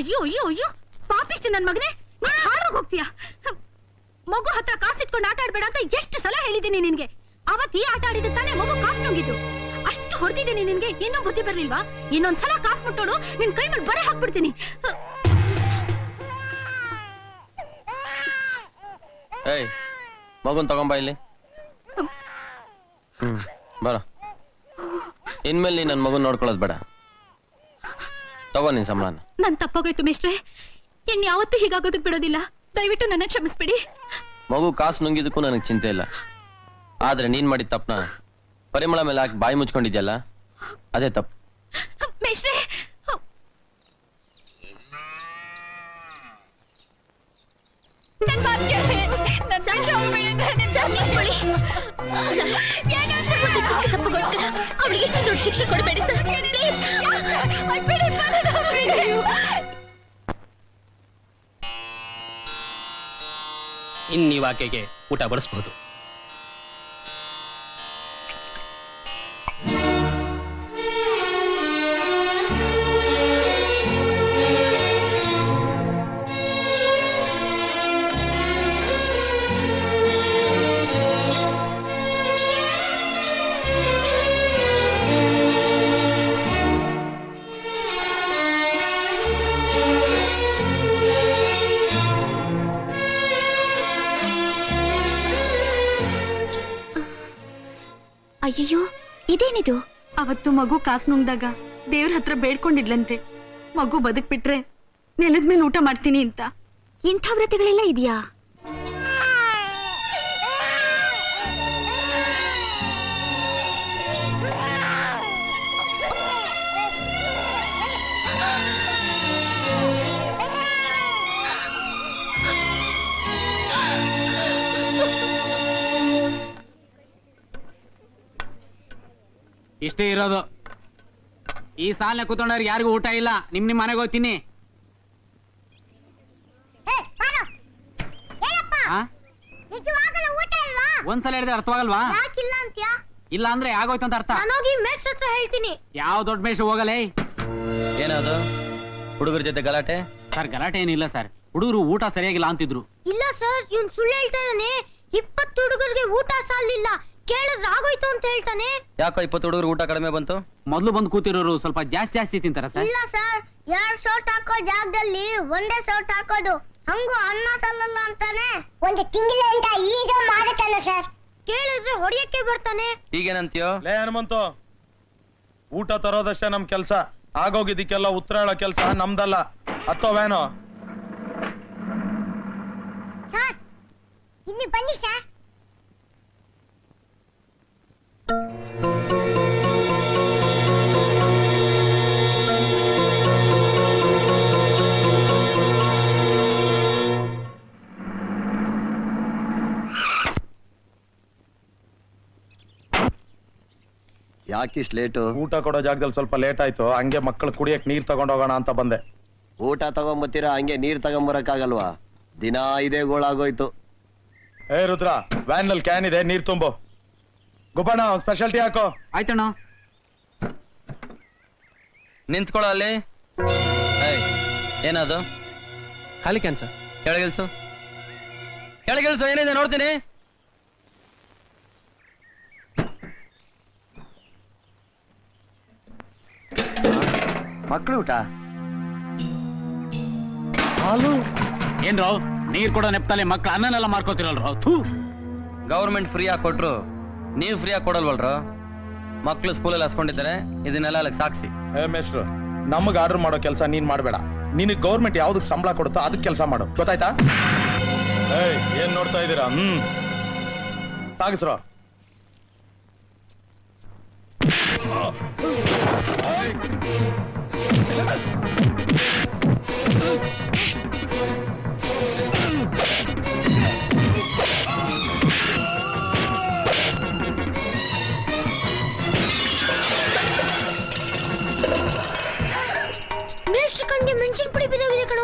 ಅಯ್ಯೋ ಅಯ್ಯೋ ಅಯ್ಯೋ. ಪಾಪಿಷ್ಟು ನನ್ ಮಗನೇ ಹೋಗ್ತೀಯ. ಮಗು ಹತ್ರ ಕಾಸಿಟ್ಕೊಂಡು ಆಟ ಆಡ್ಬೇಡ ಅಂತ ಎಷ್ಟು ಸಲ ಹೇಳಿದ್ದೀನಿ ನಿನ್ಗೆ. ಅವತ್ ಈ ಆಟ ಆಡಿದ ತಾನೇ ಮಗು ಕಾಸು ನುಂಗಿದ್ದು. ಅಷ್ಟು ಹೊಡೆದಿದ್ದೀನಿ ನಿನ್ಗೆ, ಇನ್ನೂ ಬುದ್ಧಿ ಬರ್ಲಿಲ್ವಾ? ಇನ್ನೊಂದ್ಸಲ ಕಾಸು ಮುಟ್ಟೋಳು ನಿನ್ ಕೈ ಮೇಲೆ ಬರೆ ಹಾಕ್ಬಿಡ್ತೀನಿ. ಏಯ್, ಮಗುನ್ ತಗೊಂಬ ಇಲ್ಲಿ. ಹ್ಮ್, ಬರ. ಇನ್ಮೇಲೆ ನೀನ್ ನನ್ ಮಗುನ್ ನೋಡ್ಕೊಳ್ಳೋದ್ ಬೇಡ. ತಗೋ ನಿನ್ ಸಂಬಳನ. ನನ್ ತಪ್ಪಾಗೋಯ್ತು ಮಿಸ್ಟ್ರೆ ಇನ್ ಯಾವತ್ತೂ ಹೀಗಾಗೋದಕ್ ಬಿಡೋದಿಲ್ಲ. ದಯವಿಟ್ಟು ನನ್ನ ಕ್ಷಮಿಸ್ಬಿಡಿ. ಮಗು ಕಾಸು ನುಂಗಿದಕ್ಕೂ ನನಗೆ ಚಿಂತೆ ಇಲ್ಲ. ಆದ್ರೆ ನೀನ್ ಮಾಡಿದ ತಪ್ಪನ ಪರಿಮಳ ಮೇಲೆ ಹಾಕಿ ಬಾಯಿ ಮುಚ್ಕೊಂಡಿದ್ಯಲ್ಲ? ಅದೇ ತಪ್ಪು. ಮೇಷ್ಟ್ರೆ ನನ್ ಅವ್ಳಿಗೆ ಇಷ್ಟು ದೊಡ್ಡ ಶಿಕ್ಷೆ ಕೊಡಬೇಡಿ ಸರ್ ಊಟ ಬಡಿಸ್ಬಹುದು ಅಯ್ಯಯ್ಯೋ ಇದೇನಿದು? ಅವತ್ತು ಮಗು ಕಾಸು ನುಂಗ್ದಾಗ ದೇವ್ರ ಹತ್ರ ಬೇಡ್ಕೊಂಡಿದ್ಲಂತೆ. ಮಗು ಬದುಕ್ಬಿಟ್ರೆ ನೆಲದ ಮೇಲೆ ಊಟ ಮಾಡ್ತೀನಿ ಅಂತ. ಇಂಥ ವ್ರತಗಳೆಲ್ಲ ಇದೆಯಾ? ಇಷ್ಟೇ ಇರೋದು. ಈ ಸಾಲ ಕೂತ್ಕೊಂಡವ್ರಿಗೆ ಯಾರಿಗೂ ಊಟ ಇಲ್ಲ. ನಿಮ್ ನಿಮ್ ಮನೆಗೆ ಹೋಗ್ತೀನಿ ಒಂದ್ಸಲ ಹೇಳಿದ್ರೆ ಅರ್ಥವಾಗಲ್ವಾ? ಯಾಕಿಲ್ಲ ಅಂತ್ಯಾ? ಇಲ್ಲ ಅಂದ್ರೆ ಆಗೋಯ್ತು ಅಂತ ಅರ್ಥ? ನಾನೋಗಿ ಮೆಸ್ ಹತ್ರ ಹೇಳ್ತೀನಿ. ಯಾವ ದೊಡ್ಡ ಮೇಷ ಹೋಗಲೇ? ಏನದು ಹುಡುಗರ ಜೊತೆ ಗಲಾಟೆ? ಸರ್ ಗಲಾಟೆ ಏನಿಲ್ಲ ಸರ್. ಹುಡುಗರು ಊಟ ಸರಿಯಾಗಿಲ್ಲ ಅಂತಿದ್ರು. ಇಲ್ಲ ಸರ್ ಇವ್ನು ಸುಳ್ಳು ಹೇಳ್ತಾ ಇದ್ದಾನೆ ಇಪ್ಪತ್ತು ಹುಡುಗರಿಗೆ ಊಟ ಸಾಲಿಲ್ಲ. ಕೇಳಿದ್ರೆ ಆಗೋಯ್ತು ಅಂತ ಹೇಳ್ತಾನೆ. ಯಾಕೋ ಇಪ್ಪತ್ತು ಹುಡುಗರು ಊಟ ಕಡಿಮೆ ಬಂತು? ಮೊದ್ಲು ಬಂದು ಕೂತಿರೋರು ಸ್ವಲ್ಪ ಜಾಸ್ತಿ ಜಾಸ್ತಿ ತಿಂತಾರ ಸರ್. ಇಲ್ಲ ಸರ್ ಎರಡ್ ಸೌಟ್ ಹಾಕೋ ಜಾಗದಲ್ಲಿ ಒಂದೇ ಸೌಟ್ ಹಾಕೋದು. ಹಂಗು ಅನ್ನ ಸಲ್ಲಲ್ಲ ಅಂತಾನೆ. ಒಂದು ತಿಂಗಳಿಂದ ಈಗ ಮಾಡುತ್ತಾನೆ ಸರ್. ಕೇಳಿದ್ರೆ ಹೊಡಿಯಕ್ಕೆ ಬರ್ತಾನೆ. ಈಗೇನಂತೀಯೋ? ಲೇ ಹನುಮಂತು ಊಟ ತರೋದಷ್ಟೇ ನಮ್ ಕೆಲ್ಸ. ಆಗೋಗಿದ್ದಕ್ಕೆಲ್ಲ ಉತ್ತರ ಹೇಳೋ ಕೆಲ್ಸ ನಮ್ದಲ್ಲ. ಹತ್ತೋವೇನೋ ಸರ್ ಇಲ್ಲಿ ಬನ್ನಿ ಸರ್. ಯಾಕಿಷ್ಟು ಲೇಟು? ಊಟ ಕೊಡೋ ಜಾಗದಲ್ಲಿ ಸ್ವಲ್ಪ ಲೇಟ್ ಆಯ್ತು. ಹಂಗೆ ಮಕ್ಕಳು ಕುಡಿಯಕ್ ನೀರ್ ತಗೊಂಡೋಗೋಣ ಅಂತ ಬಂದೆ. ಊಟ ತಗೊಂಬತ್ತೀರಾ? ಹಂಗೆ ನೀರ್ ತಗೊಂಬರಕ್ಕಾಗಲ್ವಾ? ದಿನ ಇದೇ ಗೋಳಾಗೋಯ್ತು. ಏ ರುದ್ರ ವ್ಯಾನ್ನಲ್ಲಿ ಕ್ಯಾನ್ ಇದೆ ನೀರ್ ತುಂಬು. ಗುಬ್ಬಣ್ಣ ಒಂದ್ ಸ್ಪೆಷಾಲಿಟಿ ಹಾಕೋ. ಆಯ್ತಣ್ಣ. ನಿಂತ್ಕೊಳ್ಳೋ ಅಲ್ಲಿ. ಏಯ್, ಏನದು? ಖಾಲಿ ಕ್ಯಾನ್ಸರ್ ಕೆಳಗಿಲ್ಸು ಕೆಳಗಿಲ್ಸು ಏನಿದೆ ನೋಡ್ತೀನಿ. ಮಕ್ಕಳು ಊಟ? ಹಾಲು? ಏನ್ರಾವ್ ನೀರ್ ಕೂಡ ನೆಪ್ತಲ್ಲಿ ಮಕ್ಳು ಅನ್ನನೆಲ್ಲ ಮಾರ್ಕೋತಿರಲ್ರೋ? ಥೂ. ಗೌರ್ಮೆಂಟ್ ಫ್ರೀ ಆಗಿ ಕೊಟ್ರು. ನೀವು ಫ್ರೀಯಾಗಿ ಆಗಿ ಮಕ್ಕಳು ಮಕ್ಳು ಸ್ಕೂಲಲ್ಲಿ ಹಸ್ಕೊಂಡಿದ್ದಾರೆ ಇದನ್ನೆಲ್ಲ ಅಲ್ಲಿಗೆ ಸಾಕ್ಷಿ ಏ ಮೇಷ್ಟ್ರು ನಮಗೆ ಆರ್ಡರ್ ಮಾಡೋ ಕೆಲಸ ನೀನು ಮಾಡಬೇಡ. ನಿನಗೆ ಗೌರ್ಮೆಂಟ್ ಯಾವ್ದಕ್ಕೆ ಸಂಬಳ ಕೊಡುತ್ತೋ ಅದಕ್ಕೆ ಕೆಲಸ ಮಾಡು. ಗೊತ್ತಾಯ್ತಾ? ಏಯ್ ಏನ್ ನೋಡ್ತಾ ಇದ್ದೀರಾ? ಹ್ಞೂ ಸಾಗಿಸ್ರೋ ఎక్కడ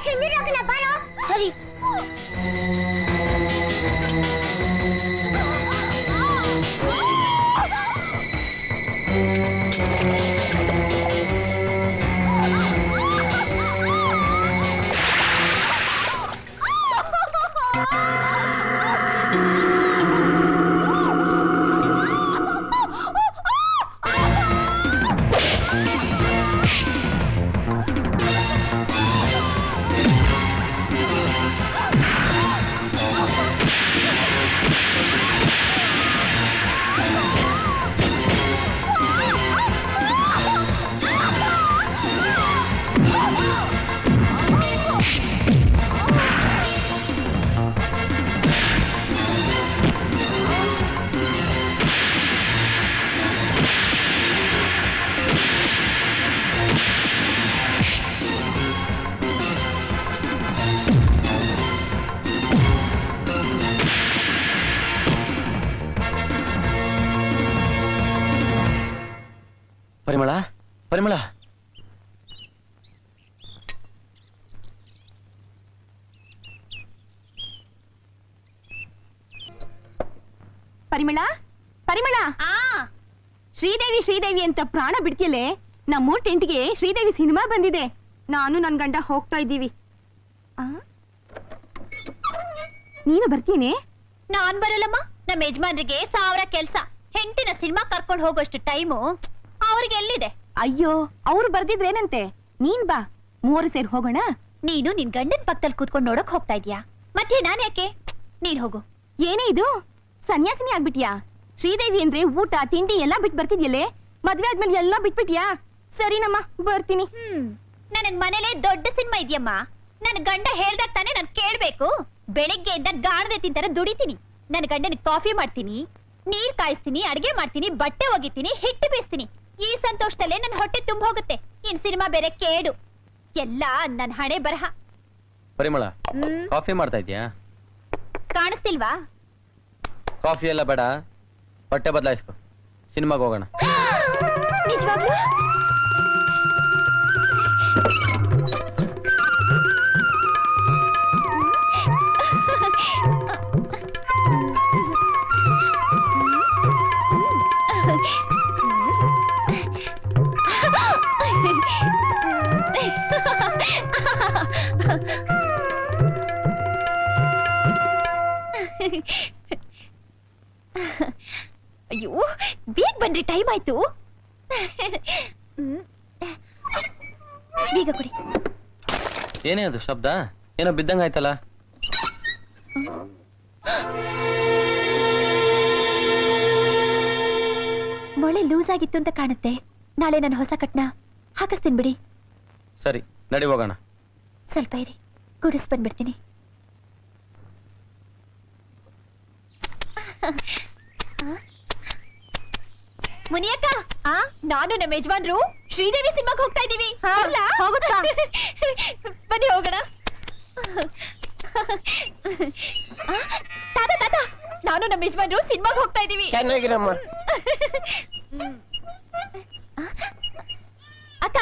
ಏನು ಬೇಸ್ ನೀರಾಗನ ಬಾರೋ ಸರಿ ಶ್ರೀದೇವಿ ಶ್ರೀದೇವಿ ಅಂತ ಪ್ರಾಣ ಬಿಡ್ತಿಯಲ್ಲೇ? ನಮ್ಮೂರ್ ಟೆಂಟ್ಗೆ ಶ್ರೀದೇವಿ ಸಿನಿಮಾ ಬಂದಿದೆ. ನಾನು ನನ್ ಗಂಡ ಹೋಗ್ತಾ ಇದ್ದೀವಿ. ಆ? ನೀನು ಬರ್ತೀನಿ ನಾನ್ ಬರಲ್ಲಮ್ಮ. ನಮ್ಮ ಯಜಮಾನ್ರಿಗೆ ಸಾವಿರ ಕೆಲ್ಸ. ಹೆಂಡತಿನ ಸಿನಿಮಾ ಕರ್ಕೊಂಡು ಹೋಗೋಷ್ಟು ಟೈಮು ಅವ್ರಿಗೆ ಎಲ್ಲಿದೆ? ಅಯ್ಯೋ ಅವ್ರು ಬರ್ದಿದ್ರೇನಂತೆ ನೀನ್ ಬಾ. ಮೂವರು ಸೇರಿ ಹೋಗೋಣ. ನೀನು ನಿನ್ ಗಂಡನ್ ಪಕ್ಕದಲ್ಲಿ ಕೂತ್ಕೊಂಡು ನೋಡಕ್ ಹೋಗ್ತಾ ಇದೀಯಾ ಮತ್ತೆ ನಾನ್ ಯಾಕೆ? ನೀನ್ ಹೋಗು. ಏನೇ ಇದು? ಸನ್ಯಾಸಿನಿ ಆಗ್ಬಿಟ್ಯಾ? ಶ್ರೀದೇವಿ ಅಂದ್ರೆ ಊಟ ತಿಂಡಿ ಎಲ್ಲ ಬಿಟ್ ಬರ್ತಿದ್ಯಲ್ಲೇ? ಮದ್ವೆ ಆದ್ಮೇಲೆ ಎಲ್ಲ ಬಿಟ್ಬಿಟ್ಯಾ? ಸರಿನಮ್ಮ ಬರ್ತೀನಿ. ಹ್ಮ್. ನನಗ್ ಮನೇಲೆ ದೊಡ್ಡ ಸಿನಿಮಾ ಇದೆಯಮ್ಮ. ನನ್ ಗಂಡ ಹೇಳ್ದಾಗ ತಾನೇ ನಾನು ಕೇಳ್ಬೇಕು. ಬೆಳಿಗ್ಗೆಯಿಂದ ಗಾಣದೆ ತಿಂತರ ದುಡಿತೀನಿ. ನನ್ ಗಂಡನ ಕಾಫಿ ಮಾಡ್ತೀನಿ ನೀರ್ ಕಾಯಿಸ್ತೀನಿ ಅಡ್ಗೆ ಮಾಡ್ತೀನಿ ಬಟ್ಟೆ ಒಗಿತೀನಿ ಹಿಟ್ಟು ಬೀಸ್ತೀನಿ. ಈ ಸಂತೋಷದಲ್ಲೇ ನನ್ ಹೊಟ್ಟೆ ತುಂಬ ಹೋಗುತ್ತೆ. ಇನ್ ಸಿನಿಮಾ ಬೇರೆ ಕೇಡು. ಎಲ್ಲ ನನ್ನ ಹಣೆ ಬರಹ. ಪರಿಮಳ ಕಾಫಿ ಮಾಡ್ತಾ ಇದ್ಯಾ? ಕಾಣಿಸ್ತಿಲ್ವಾ? ಕಾಫಿ ಎಲ್ಲ ಬೇಡ. ಬಟ್ಟೆ ಬದಲಾಯಿಸ್ಕೊ. ಸಿನಿಮಾಗೆ ಹೋಗೋಣ. ನಿಜವಾಗ್ಲೂ? ಅದು ಶಬ್ದ? ಏನೋ ಬಿದ್ದಂಗ ಆಯ್ತಲ್ಲ. ಮೊಳೆ ಲೂಸ್ ಆಗಿತ್ತು ಅಂತ ಕಾಣುತ್ತೆ. ನಾಳೆ ನಾನು ಹೊಸ ಕಟ್ನ. ಹಾಕಿಸ್ತೀನಿ ಬಿಡಿ. ಸರಿ ನಡಿ ಹೋಗೋಣ. ಸ್ವಲ್ಪ ಇರಿ ಗುಡಿಸ್ ಬಂದ್ಬಿಡ್ತೀನಿ ಮುನಿಯಕ್ಕ ಆ? ನಾನು ನಮ್ಮ ಯಜಮಾನ್ರು ಶ್ರೀದೇವಿ ಸಿನಿಮಾಗೆ ಹೋಗ್ತಾ ಇದೀವಿ? ಬನ್ನಿ ಹೋಗೋಣ. ತಾತ ತಾತ ನಾನು ನಮ್ಮ ಯಜಮಾನ್ರು ಸಿನಿಮಾಗೆ ಹೋಗ್ತಾ ಇದೀವಿ ಚೆನ್ನಾಗಿರಮ್ಮ. ಅಕ್ಕ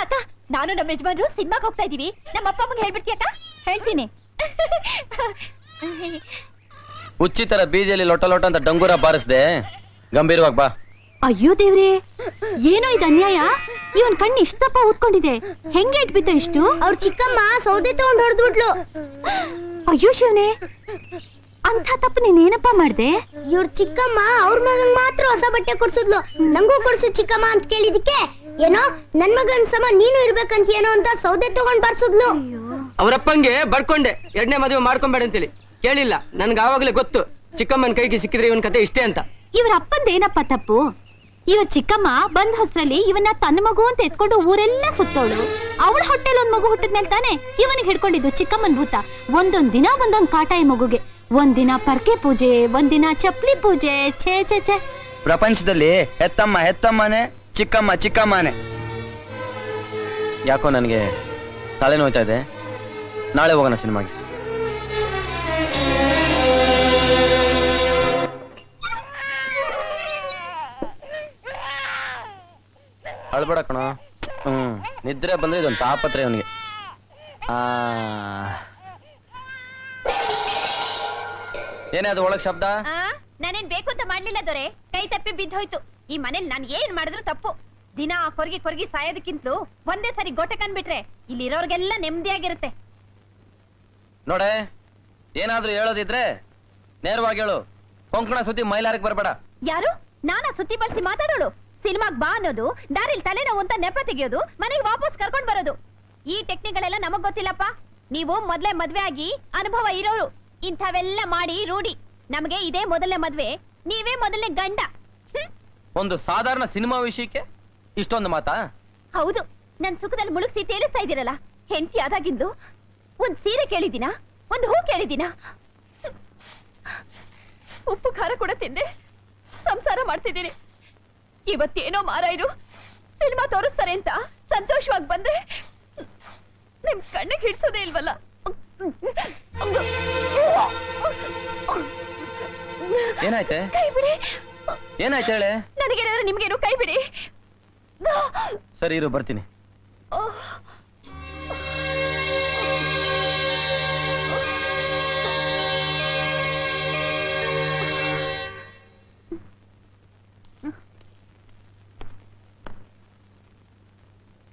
ನಾನು ನಮ್ಮ ಯಜಮಾನ್ರು ಸಿನಿಮಾಗ್ ಹೋಗ್ತಾ ಇದೀವಿ ನಮ್ಮ ಅಪ್ಪ ಅಮ್ಮಗೆ ಹೇಳ್ಬಿಡ್ತೀಯ ಹೇಳ್ತೀನಿ. ಉಚ್ಚಿತರ ತರ ಲೋಟ ಲೊಟ ಲೊಟ ಅಂತ ಡಂಗೂರ ಬಾರಿಸ್ದೆ. ಗಂಭೀರವಾಗಿ ಬಾ. ಅಯ್ಯೋ ದೇವ್ರಿ ಏನೋ ಇದು ಅನ್ಯಾಯ? ಇವನ್ ಕಣ್ಣು ಇಷ್ಟಪ್ಪ ಊದ್ಕೊಂಡಿದೆ. ಹೆಂಗೆ ಇಟ್ಬಿತ್ತ ಇಷ್ಟು? ಅವ್ರ ಚಿಕ್ಕಮ್ಮ ಸೌದೆ ತಗೊಂಡ್ ಹೊಡೆದ್ಬಿಟ್ಲು. ಅಯ್ಯೋ ಶಿವನೇ ಅಂತ ತಪ್ಪು ನೀನೇನಪ್ಪ ಮಾಡ್ದೆ? ಇವ್ರ ಚಿಕ್ಕಮ್ಮ ಅವ್ರ ಮಗನ್ ಮಾತ್ರ ಹೊಸ ಬಟ್ಟೆ ಕೊಡ್ಸಿದ್ಲು. ನಂಗೂ ಕೊಡ್ಸು ಚಿಕ್ಕಮ್ಮ ಅಂತ ಕೇಳಿದಕ್ಕೆ ಏನೋ ನನ್ ಮಗನ್ ಸಮ ನೀನು ಇರ್ಬೇಕಂತ ಏನೋ ಅಂತ ಸೌದೆ ತಗೊಂಡ್ ಬರ್ಸಿದ್ಲು. ಅವರಪ್ಪಂಗೆ ಬಡ್ಕೊಂಡೆ ಎರಡನೇ ಮದುವೆ ಮಾಡ್ಕೊಂಬೇಡ ಅಂತೇಳಿ. ಕೇಳಿಲ್ಲ ನನ್ಗೆ ಆವಾಗಲೇ ಗೊತ್ತು. ಚಿಕ್ಕಮ್ಮನ ಕೈಗೆ ಸಿಕ್ಕಿದ್ರೆ ಇವನ್ ಕತೆ ಇಷ್ಟೇ ಅಂತ. ಇವ್ರ ಅಪ್ಪಂದೇನಪ್ಪ ತಪ್ಪು? ಇವ ಚಿಕ್ಕಮ್ಮ ಬಂದ್ ಹೊಸಲಿ ಇವನ್ನ ತನ್ನ ಮಗು ಅಂತ ಎತ್ಕೊಂಡು ಊರೆಲ್ಲ ಸುತ್ತೋಳು. ಅವಳ ಹೊಟ್ಟೆಲ್ ಒಂದ್ ಮಗು ಹುಟ್ಟಿದ್ಮೇಲೆ ತಾನೆ ಇವನಿಗೆ ಹಿಡ್ಕೊಂಡಿದ್ದು ಚಿಕ್ಕಮ್ಮನ್ ಭೂತ. ಒಂದೊಂದ್ ದಿನ ಒಂದೊಂದ್ ಕಾಟ ಈ ಮಗುಗೆ ಒಂದಿನ ಪರ್ಕೆ ಪೂಜೆ ಒಂದಿನ ಚಪ್ಲಿ ಪೂಜೆ, ಛೇ ಛೇ ಛೇ. ಪ್ರಪಂಚದಲ್ಲಿ ಹೆತ್ತಮ್ಮ ಹೆತ್ತಮ್ಮನೆ, ಚಿಕ್ಕಮ್ಮ ಚಿಕ್ಕಮ್ಮನೆ. ಯಾಕೋ ನನಗೆ ತಲೆನೋಯ್ತಾ ಇದೆ. ನಾಳೆ ಹೋಗೋಣ ಸಿನಿಮಾಗೆ. ಅಳ್ಬೇಡ ಕಣ. ಹ್ಮ್. ನಿದ್ರೆ ಬಂದ್ರೆ ಇದೊಂದು ತಾಪತ್ರೆ ಅವನಿಗೆ. ಆ. ಏನೇ ಅದು ಒಳಗ್ ಶಬ್ದ? ನಾನೇನ್ ಬೇಕು ಅಂತ ಮಾಡ್ಲಿಲ್ಲ ದೊರೆ. ಕೈ ತಪ್ಪಿ ಬಿದ್ದೋಯ್ತು. ಈ ಮನೇಲಿ ನಾನು ಏನ್ ಮಾಡಿದ್ರು ತಪ್ಪು. ದಿನ ಕೊರಗಿ ಕೊರಗಿ ಸಾಯೋದಕ್ಕಿಂತಲೂ ಒಂದೇ ಸರಿ ಗೋಟೆ ಕಂಡ್ಬಿಟ್ರೆ ಇಲ್ಲಿರೋರ್ಗೆಲ್ಲ ನೆಮ್ಮದಿಯಾಗಿರುತ್ತೆ. ನೋಡೆ ಏನಾದ್ರೂ ಹೇಳೋದಿದ್ರೆ ನೇರವಾಗಿ ಹೇಳು. ಕೊಂಕಣ ಸುದ್ದಿ ಮೈಲಾರಕ್ಕೆ ಬರಬೇಡ. ಯಾರು? ನಾನಾ ಸುದ್ದಿ ಬಳಸಿ ಮಾತಾಡೋಳು. ಸಿನಿಮಾಗ್ ಬಾ ಅನ್ನೋದು ದಾರಿಲ್ ತಲೆನೋವು ಅಂತ ನೆಪ ತೆಗೆಯೋದು ಮನೆಗೆ ವಾಪಸ್ ಕರ್ಕೊಂಡ್ ಬರೋದು. ಈ ಟೆಕ್ನಿಕ್ಗಳೆಲ್ಲ ನಮಗ್ ಗೊತ್ತಿಲ್ಲಪ್ಪ. ನೀವು ಮೊದ್ಲೇ ಮದ್ವೆ ಆಗಿ ಅನುಭವ ಇರೋರು. ಇಂಥವೆಲ್ಲ ಮಾಡಿ ರೂಢಿ. ನಮಗೆ ಇದೇ ಮೊದಲನೇ ಮದ್ವೆ. ನೀವೇ ಮೊದಲನೇ ಗಂಡ. ಒಂದು ಸಾಧಾರಣ ಸಿನಿಮಾ ವಿಷಯಕ್ಕೆ ಇಷ್ಟೊಂದು ಮಾತಾ? ಹೌದು. ನನ್ ಸುಖದಲ್ಲಿ ಮುಳುಗಿಸಿ ತೇಲಿಸ್ತಾ ಇದೀರಲ್ಲ ಹೆಂಡತಿ ಆದಾಗಿಂದು. ಒಂದ್ ಸೀರೆ ಕೇಳಿದಿನ ಒಂದ್ ಹೂ ಕೇಳಿದಿನ ಉಪ್ಪು ಖಾರ ಕೂಡ ತಿಂದೆ. ಸಂಸಾರ ಮಾಡ್ತಿದ್ದೀನಿ. ಇವತ್ತೇನೋ ಮಾರಾಯರು. ಸಿನಿಮಾ ತೋರಿಸ್ತಾರೆ ಅಂತ ಸಂತೋಷವಾಗಿ ಬಂದ್ರೆ ನಿಮ್ ಕಣ್ಣಿಗೆ ಹಿಡ್ಸೋದೇ ಇಲ್ವಲ್ಲ? ಏನಾಯ್ತೆ? ಕೈ ಬಿಡಿ. ಏನಾಯ್ತು ಹೇಳೆ? ನನಗೇನಾದ್ರೆ ನಿಮ್ಗೇನು ಕೈ ಬಿಡಿ. ಸರಿ ಇರು ಬರ್ತೀನಿ.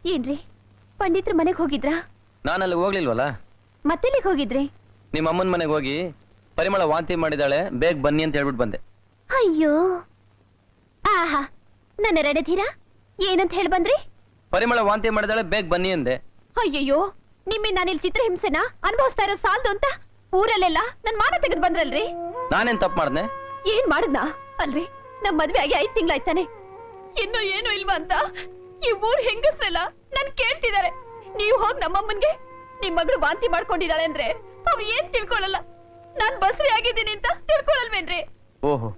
ಏನ್ರಿ? ಪಂಡಿತ್ರ ಮನೆಗೆ ಹೋಗಿದ್ರಾ? ನಾನಲ್ಲಿ ಹೋಗ್ಲಿಲ್ವಲ್ಲ? ಮತ್ತೆಲ್ಲಿಗೆ ಹೋಗಿದ್ರಿ? ನಿಮ್ಮ ಅಮ್ಮನ ಮನೆಗೆ ಹೋಗಿ ಪರಿಮಳ ವಾಂತಿ ಮಾಡಿದಾಳೆ ಬೇಗ ಬನ್ನಿ ಅಂತ ಹೇಳ್ಬಿಟ್ಟು ಬಂದೆ. ಅಯ್ಯೋ! ಆಹಾ! ನನ್ನ ರೆಡೆಧೀರಾ ಏನಂತ ಹೇಳಿ ಬಂದ್ರಿ? ಪರಿಮಳ ವಾಂತಿ ಮಾಡಿದಾಳೆ ಬೇಗ ಬನ್ನಿ ಅಂದೆ. ಅಯ್ಯಯ್ಯೋ! ನಿಮ್ಮಿಂದ ನಾನಿಲ್ ಚಿತ್ರಹಿಂಸೆನ ಅನುಭವಿಸ್ತಾ ಇರೋ ಸಾಲ್ದು ಅಂತ? ಊರಲ್ಲೆಲ್ಲ ನನ್ ಮಾನ ತೆಗೆದು ಬಂದ್ರಲ್ರಿ? ನಾನೇನ್ ತಪ್ಪು ಮಾಡ್ದೆ? ಏನ್ ಮಾಡದ್ನ? ಅಲ್ರಿ ನಮ್ ಮದ್ವೆ ಆಗಿ ಐದ್ ತಿಂಗ್ಳಾಯ್ತಾನೆ ಇನ್ನು ಏನು ಇಲ್ವಾ ಅಂತ? ಈ ಊರ್ ಹೆಂಗಸ್ರೆಲ್ಲ ನನ್ ಕೇಳ್ತಿದಾರೆ ನೀವ್ ಹೋಗ್ ನಮ್ಮಮ್ಮನ್ಗೆ ನಿಮ್ ಮಗಳು ವಾಂತಿ ಮಾಡ್ಕೊಂಡಿದ್ದಾಳೆ ಅಂದ್ರೆ ಅವ್ರು ಏನ್ ತಿಳ್ಕೊಳಲ್ಲ? ನಾನ್ ಬಸ್ರಿ ಆಗಿದ್ದೀನಿ ಅಂತ ತಿಳ್ಕೊಳಲ್ವೇನ್ರಿ? ಓಹೋ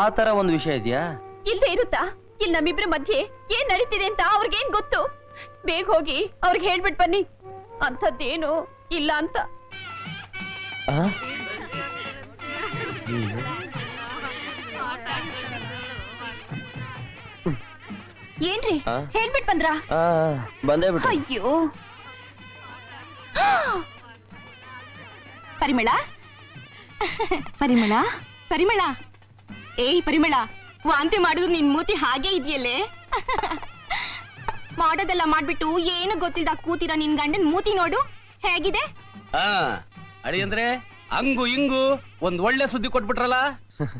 ಆ ತರ ಒಂದು ವಿಷಯ ಇದೆಯಾ? ಇಲ್ಲೇ ಇರುತ್ತಾ? ಇಲ್ಲಿ ನಮ್ಮಿಬ್ರ ಮಧ್ಯೆ ಏನ್ ನಡೀತಿದೆ ಅಂತ ಅವ್ರಿಗೇನ್ ಗೊತ್ತು? ಬೇಗ ಹೋಗಿ ಅವ್ರಿಗೆ ಹೇಳ್ಬಿಟ್ ಬನ್ನಿ. ಅಂಥದ್ದೇನು ಇಲ್ಲ ಅಂತ. ಏನ್ರಿ? ಆ? ಹೇಳ್ಬಿಟ್ ಬಂದ್ರಾ? ಬಂದೇ ಬಿಟ್ಟು ಅಯ್ಯೋ. ಪರಿಮಳ? ಪರಿಮಳ? ಪರಿಮಳ? ಏಯ್ ಪರಿಮಳ ವಾಂತಿ ಮಾಡುದು ನಿನ್ ಮೂತಿ ಹಾಗೆ ಇದೆಯಲ್ಲೇ? ಮಾಡೋದೆಲ್ಲ ಮಾಡ್ಬಿಟ್ಟು ಏನು ಗೊತ್ತಿಲ್ಲ ಕೂತಿರ ನಿನ್ ಗಂಡನ್ ಮೂತಿ ನೋಡು. ಹೇಗಿದೆ? ಆ ಅಡಿ ಅಂದ್ರೆ ಹಂಗು ಹಿಂಗು ಒಂದ್ ಒಳ್ಳೆ ಸುದ್ದಿ ಕೊಟ್ಬಿಟ್ರಲ್ಲ?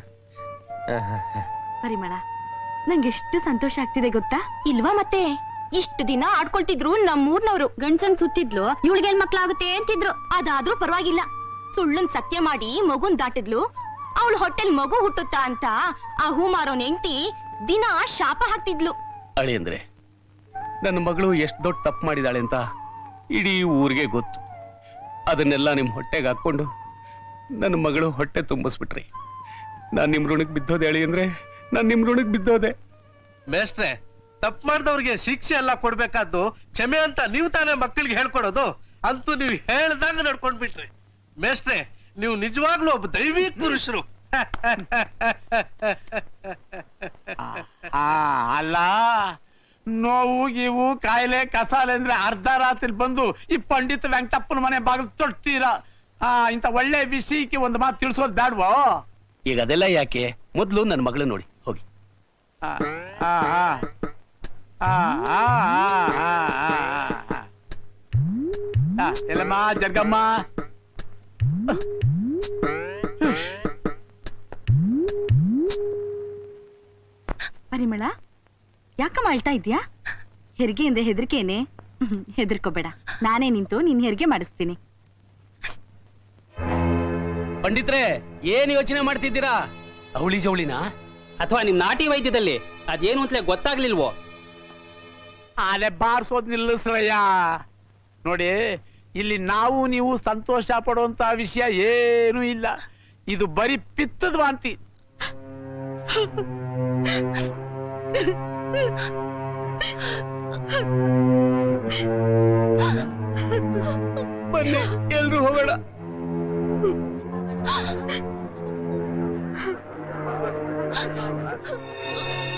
ಪರಿಮಳ ನಂಗೆ ಎಷ್ಟು ಸಂತೋಷ ಆಗ್ತಿದೆ ಗೊತ್ತಾ? ಇಲ್ವಾ ಮತ್ತೆ? ಇಷ್ಟು ದಿನ ಆಡ್ಕೊಳ್ತಿದ್ರು ನಮ್ಮೂರ್ನವ್ರು. ಗಂಡ್ಸನ್ ಸುತ್ತಿದ್ಲು ಇವಳಿಗೆ ಮಕ್ಳಾಗುತ್ತೆ ಅಂತಿದ್ರು. ಅದಾದ್ರೂ ಪರವಾಗಿಲ್ಲ. ಸುಳ್ಳನ್ ಸತ್ಯ ಮಾಡಿ ಮಗುನ್ ದಾಟಿದ್ಲು. ಅವಳು ಹೊಟ್ಟೆಲ್ ಮಗು ಹುಟ್ಟುತ್ತಾ ಅಂತ ಆ ಹೂ ಮಾರೋನ್ ಹೆಂಡ್ತಿ ದಿನ ಶಾಪ ಹಾಕ್ತಿದ್ಲು. ಅಳಿ ಅಂದ್ರೆ ನನ್ನ ಮಗಳು ಎಷ್ಟು ದೊಡ್ಡ ತಪ್ಪು ಮಾಡಿದಾಳೆ ಅಂತ ಇಡೀ ಊರಿಗೆ ಗೊತ್ತು. ಅದನ್ನೆಲ್ಲ ನಿಮ್ ಹೊಟ್ಟೆಗೆ ಹಾಕೊಂಡು ನನ್ನ ಮಗಳು ಹೊಟ್ಟೆ ತುಂಬಿಸ್ಬಿಟ್ರಿ. ನಾನು ನಿಮ್ ಋಣಕ್ಕೆ ಬಿದ್ದೋದೆ ಹೇಳಿ ಅಂದ್ರೆ ನಾನ್ ನಿಮ್ ಋಣಕ್ ಬಿದ್ದೋದೆ. ಮೇಷ್ಟ್ರೆ ತಪ್ಪು ಮಾಡಿದವ್ರಿಗೆ ಶಿಕ್ಷೆ ಎಲ್ಲ ಕೊಡ್ಬೇಕಾದ್ದು ಕ್ಷಮೆ ಅಂತ ನೀವು ತಾನೇ ಮಕ್ಕಳಿಗೆ ಹೇಳ್ಕೊಡೋದು. ಅಂತೂ ನೀವು ಹೇಳ್ದಂಗ ನಡ್ಕೊಂಡ್ಬಿಟ್ರಿ. ಮೇಷ್ಟ್ರೆ ನೀವು ನಿಜವಾಗ್ಲೂ ಒಬ್ಬ ದೈವಿ ಪುರುಷರು. ಆ ಅಲ್ಲ ನೋವು ಗೀವು ಕಾಯಿಲೆ ಕಸಾಲೆ ಅಂದ್ರೆ ಅರ್ಧ ರಾತ್ರಿ ಬಂದು ಈ ಪಂಡಿತ ವೆಂಕಟಪ್ಪನ ಮನೆ ಬಾಗಿಲು ತೊಡ್ತೀರಾ ಆ ಇಂಥ ಒಳ್ಳೆ ವಿಷಯಕ್ಕೆ ಒಂದು ಮಾತು ತಿಳಿಸೋದು ಬೇಡವೋ ಈಗ ಅದೆಲ್ಲ ಯಾಕೆ? ಮೊದ್ಲು ನನ್ನ ಮಗಳು ನೋಡಿ ಹೋಗಿ. ಆ, ಆ, ಆ. ಆ, ಆ, ಆ, ಆ, ಆ, ಆ. ಆ, ಎಲ್ಲಮ್ಮ ಜಗ್ಗಮ್ಮ. ಪರಿಮಳ ಯಾಕಮ್ಮ ಅಳ್ತಾ ಇದ್ಯಾ ಹೆರಿಗೆ ಅಂದ್ರೆ ಹೆದರಿಕೆನೆ ಹೆದರ್ಕೋಬೇಡ. ನಾನೇ ನಿಂತು ನಿನ್ ಹೆರಿಗೆ ಮಾಡಿಸ್ತೀನಿ. ಪಂಡಿತ್ರೆ ಏನ್ ಯೋಚನೆ ಮಾಡ್ತಿದ್ದೀರಾ? ಅವಳಿ ಜವಳಿನ? ಅಥವಾ ನಿಮ್ ನಾಟಿ ವೈದ್ಯದಲ್ಲಿ? ಅದೇನು ಅಂತಲೇ ಗೊತ್ತಾಗ್ಲಿಲ್ವೋ? ಆಲೆ ಬಾರಿಸೋದ್ ನಿಲ್ಲಿಸ್ರಯ್ಯ ನೋಡಿ, ಇಲ್ಲಿ ನಾವು ನೀವು ಸಂತೋಷ ಪಡುವಂತ ವಿಷಯ ಏನೂ ಇಲ್ಲ. ಇದು ಬರೀ ಪಿತ್ತದ ವಾಂತಿ. ಎಲ್ರು ಹೋಗೋಣ. 啊，啊，啊。